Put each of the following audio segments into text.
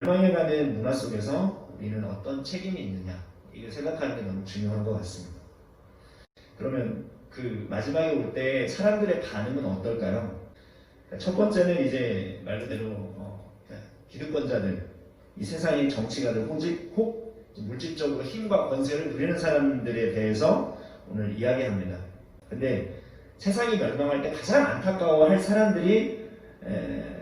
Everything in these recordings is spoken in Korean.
멸망해가는 문화 속에서 우리는 어떤 책임이 있느냐 이거 생각하는 게 너무 중요한 것 같습니다. 그러면 그 마지막에 올 때 사람들의 반응은 어떨까요? 그러니까 첫 번째는 이제 말 그대로 어, 기득권자들, 이 세상의 정치가들, 혹, 혹 물질적으로 힘과 권세를 누리는 사람들에 대해서 오늘 이야기합니다. 근데 세상이 멸망할 때 가장 안타까워할 사람들이 에,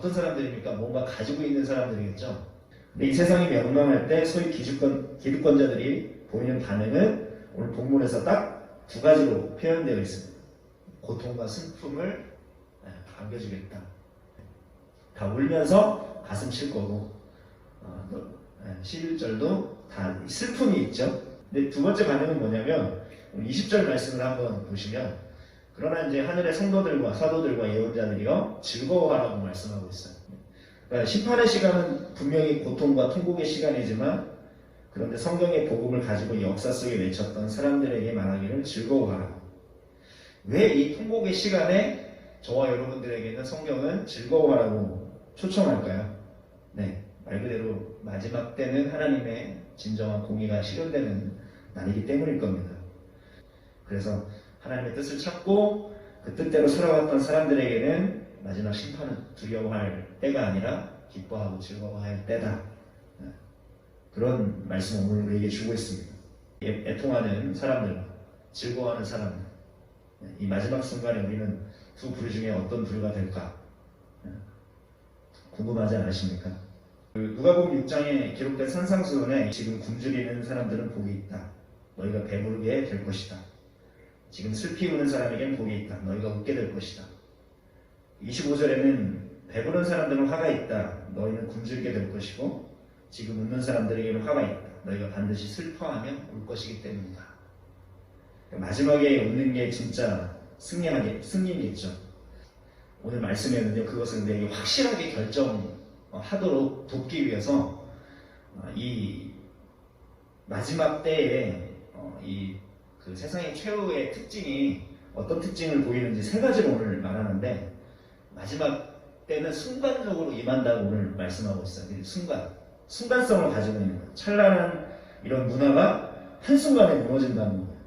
어떤 사람들입니까? 뭔가 가지고 있는 사람들이겠죠. 근데 이 세상이 멸망할 때 소위 기득권, 기득권자들이 보이는 반응은 오늘 본문에서 딱 두 가지로 표현되어 있습니다. 고통과 슬픔을 에, 안겨주겠다. 다 울면서 가슴 칠 거고 어, 또, 에, 11절도 다 슬픔이 있죠. 근데 두 번째 반응은 뭐냐면 20절 말씀을 한번 보시면 그러나 이제 하늘의 성도들과 사도들과 예언자들이요 즐거워하라고 말씀하고 있어요. 그러니까 심판의 시간은 분명히 고통과 통곡의 시간이지만 그런데 성경의 복음을 가지고 이 역사 속에 외쳤던 사람들에게 말하기를 즐거워하라. 왜 이 통곡의 시간에 저와 여러분들에게는 성경은 즐거워하라고 초청할까요? 네, 말 그대로 마지막 때는 하나님의 진정한 공의가 실현되는 날이기 때문일 겁니다. 그래서 하나님의 뜻을 찾고 그 뜻대로 살아왔던 사람들에게는 마지막 심판은 두려워할 때가 아니라 기뻐하고 즐거워할 때다. 네. 그런 말씀을 오늘 우리에게 주고 있습니다. 애- 애통하는 사람들, 즐거워하는 사람들. 네. 이 마지막 순간에 우리는 두 부류 중에 어떤 부류가 될까? 네. 궁금하지 않으십니까? 그 누가복음 6장에 기록된 산상수훈에 지금 굶주리는 사람들은 복이 있다. 너희가 배부르게 될 것이다. 지금 슬피 우는 사람에겐 복이 있다. 너희가 웃게 될 것이다. 25절에는 배부른 사람들은 화가 있다. 너희는 굶주리게 될 것이고 지금 웃는 사람들에게는 화가 있다. 너희가 반드시 슬퍼하며 울 것이기 때문이다. 마지막에 웃는 게 진짜 승리하게 승리겠죠. 오늘 말씀에는요 그것을 내게 확실하게 결정하도록 돕기 위해서 어, 이 마지막 때에 어, 이 그 세상의 최후의 특징이 어떤 특징을 보이는지 세 가지를 오늘 말하는데 마지막 때는 순간적으로 임한다고 오늘 말씀하고 있어요. 이 순간, 순간성을 가지고 있는 거예요. 찬란한 이런 문화가 한순간에 무너진다는 거예요.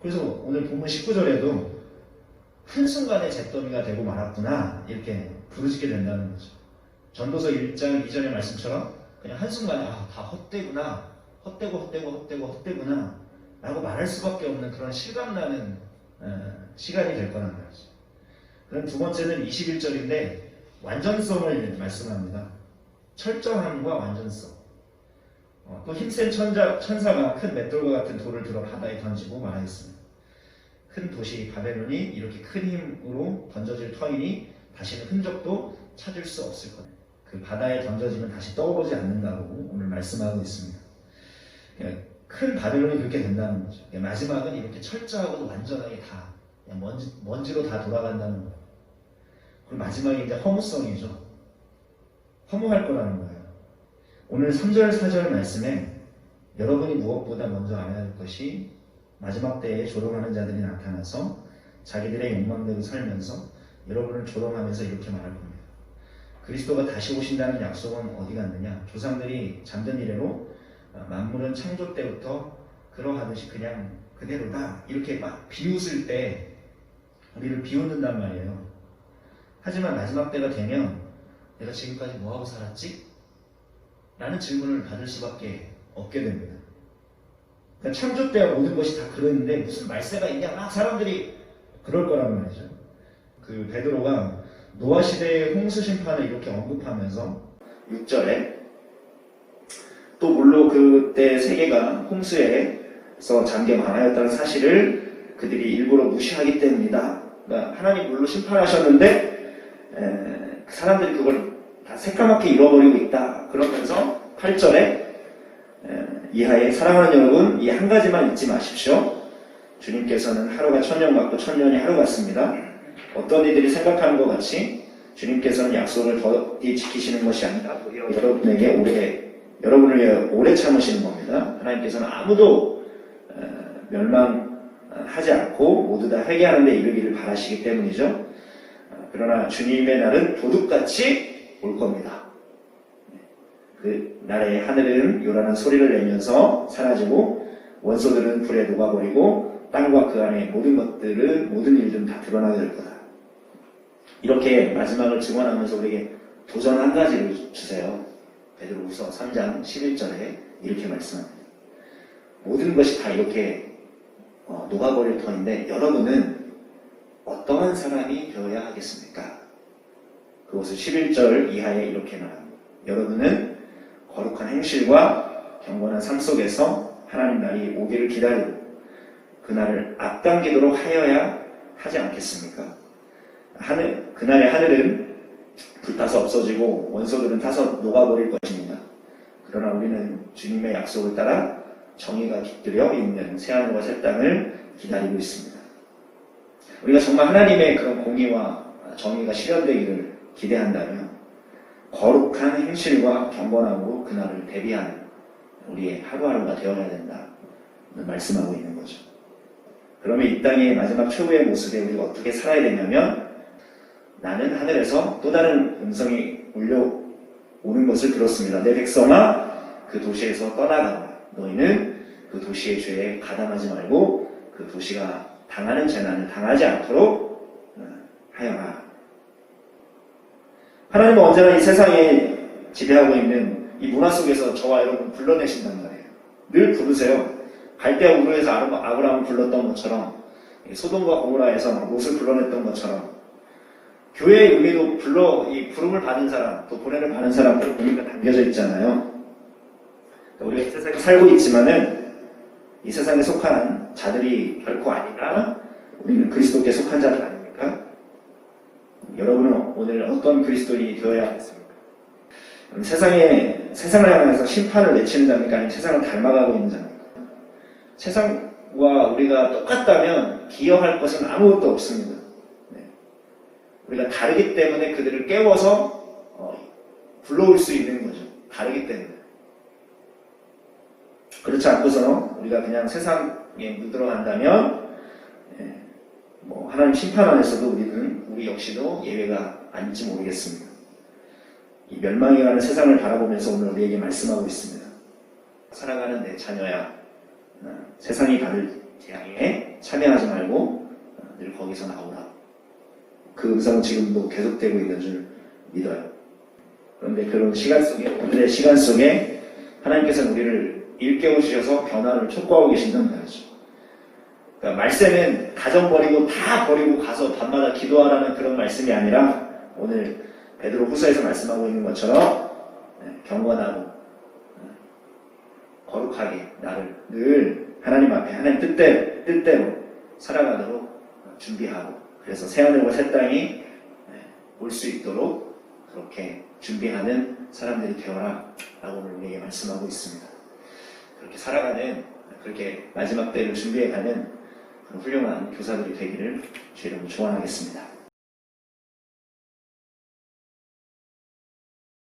그래서 오늘 본문 19절에도 한순간에 잿더미가 되고 말았구나 이렇게 부르짖게 된다는 거죠. 전도서 1장 2절의 말씀처럼 그냥 한순간에 아, 다 헛되구나 헛되고 헛되고 헛되고 헛되구나 라고 말할 수밖에 없는 그런 실감나는 어, 시간이 될 거란 말이죠. 그럼 두 번째는 21절인데 완전성을 말씀합니다. 철저함과 완전성. 어, 또 힘센 천자, 천사가 큰 맷돌과 같은 돌을 들어 바다에 던지고 말하였습니다. 큰 도시 바벨론이 이렇게 큰 힘으로 던져질 터이니 다시는 흔적도 찾을 수 없을 거다. 그 바다에 던져지면 다시 떠오르지 않는다고 오늘 말씀하고 있습니다. 큰 바벨론이 그렇게 된다는 거죠. 그러니까 마지막은 이렇게 철저하고 완전하게 다 그냥 먼지, 먼지로 다 돌아간다는 거예요. 그리고 마지막에 이제 허무성이죠. 허무할 거라는 거예요. 오늘 3절, 4절 말씀에 여러분이 무엇보다 먼저 알아야 할 것이 마지막 때에 조롱하는 자들이 나타나서 자기들의 욕망대로 살면서 여러분을 조롱하면서 이렇게 말할 겁니다. 그리스도가 다시 오신다는 약속은 어디 갔느냐? 조상들이 잠든 이래로 어, 만물은 창조 때부터 그러하듯이 그냥 그대로다. 이렇게 막 비웃을 때 우리를 비웃는단 말이에요. 하지만 마지막 때가 되면 내가 지금까지 뭐하고 살았지? 라는 질문을 받을 수밖에 없게 됩니다. 그러니까 창조 때와 모든 것이 다 그랬는데 무슨 말세가 있냐? 막 사람들이 그럴 거란 말이죠. 그 베드로가 노아 시대의 홍수 심판을 이렇게 언급하면서 6절에 또 물로 그때 세계가 홍수에서 잠겨 망하였다는 사실을 그들이 일부러 무시하기 때문이다. 그러니까 하나님 물로 심판하셨는데 에, 사람들이 그걸 다 새까맣게 잃어버리고 있다. 그러면서 8절에 이하에 사랑하는 여러분 이 한 가지만 잊지 마십시오. 주님께서는 하루가 천년 같고 천년이 하루 같습니다. 어떤 이들이 생각하는 것 같이 주님께서는 약속을 더디 지키시는 것이 아니라 여러분에게 오래 여러분을 위해 오래 참으시는 겁니다. 하나님께서는 아무도 어, 멸망하지 않고 모두 다 회개하는데 이르기를 바라시기 때문이죠. 어, 그러나 주님의 날은 도둑같이 올 겁니다. 그 날의 하늘은 요란한 소리를 내면서 사라지고 원소들은 불에 녹아버리고 땅과 그 안에 모든 것들은 모든 일들은 다 드러나게 될 거다. 이렇게 마지막을 증언하면서 우리에게 도전 한 가지를 주세요. 베드로후서 3장 11절에 이렇게 말씀합니다. 모든 것이 다 이렇게 어, 녹아버릴 터인데 여러분은 어떠한 사람이 되어야 하겠습니까? 그것을 11절 이하에 이렇게 말합니다. 여러분은 거룩한 행실과 경건한 삶 속에서 하나님 날이 오기를 기다리고 그날을 앞당기도록 하여야 하지 않겠습니까? 하늘, 그날의 하늘은 불타서 없어지고 원소들은 타서 녹아버릴 것입니다. 그러나 우리는 주님의 약속을 따라 정의가 깃들여 있는 새하늘과 새 땅을 기다리고 있습니다. 우리가 정말 하나님의 그런 공의와 정의가 실현되기를 기대한다면 거룩한 행실과 경건함으로 그날을 대비하는 우리의 하루하루가 되어야 된다. 말씀하고 있는 거죠. 그러면 이 땅의 마지막 최후의 모습에 우리가 어떻게 살아야 되냐면 나는 하늘에서 또 다른 음성이 울려오는 것을 들었습니다. 내 백성아 그 도시에서 떠나가라. 너희는 그 도시의 죄에 가담하지 말고 그 도시가 당하는 재난을 당하지 않도록 어, 하여라. 하나님은 언제나 이 세상에 지배하고 있는 이 문화 속에서 저와 여러분 불러내신단 말이에요. 늘 부르세요. 갈대아 우르에서 아브라함을 불렀던 것처럼 소돔과 고모라에서 막 롯을 불러냈던 것처럼 교회의 의미도 불러 이 부름을 받은 사람 또 보내를 받은 사람들 의미가 담겨져 있잖아요. 우리가 이 세상에 살고 있지만은 이 세상에 속한 자들이 결코 아니라 우리는 그리스도께 속한 자들 아닙니까? 여러분은 오늘 어떤 그리스도인이 되어야 하겠습니까? 세상에 세상을 향해서 심판을 내치는 자입니까? 아니면 세상을 닮아가고 있는 자입니까? 세상과 우리가 똑같다면 기여할 것은 아무것도 없습니다. 네. 우리가 다르기 때문에 그들을 깨워서 어, 불러올 수 있는 거죠. 다르기 때문에. 그렇지 않고서 우리가 그냥 세상에 물들어간다면 예, 뭐 하나님 심판 안에서도 우리는 우리 역시도 예외가 아닐지 모르겠습니다. 이 멸망해가는 세상을 바라보면서 오늘 우리에게 말씀하고 있습니다. 살아가는 내 자녀야 어, 세상이 받을 재앙에 참여하지 말고 어, 늘 거기서 나오라. 그 음성은 지금도 계속되고 있는 줄 믿어요. 그런데 그런 시간 속에 오늘의 시간 속에 하나님께서는 우리를 일깨우셔서 변화를 촉구하고 계신단 말이죠. 그러니까 말씀은 가정 버리고 다 버리고 가서 밤마다 기도하라는 그런 말씀이 아니라 오늘 베드로 후서에서 말씀하고 있는 것처럼 네, 경건하고 네, 거룩하게 나를 늘 하나님 앞에 하나님 뜻대로 뜻대로 살아가도록 준비하고 그래서 새하늘과 새 땅이 올 수 있도록 그렇게 준비하는 사람들이 되어라 라고 우리에게 말씀하고 있습니다. 그렇게 살아가는 그렇게 마지막 때를 준비해가는 훌륭한 교사들이 되기를 주의 이름으로 축원하겠습니다.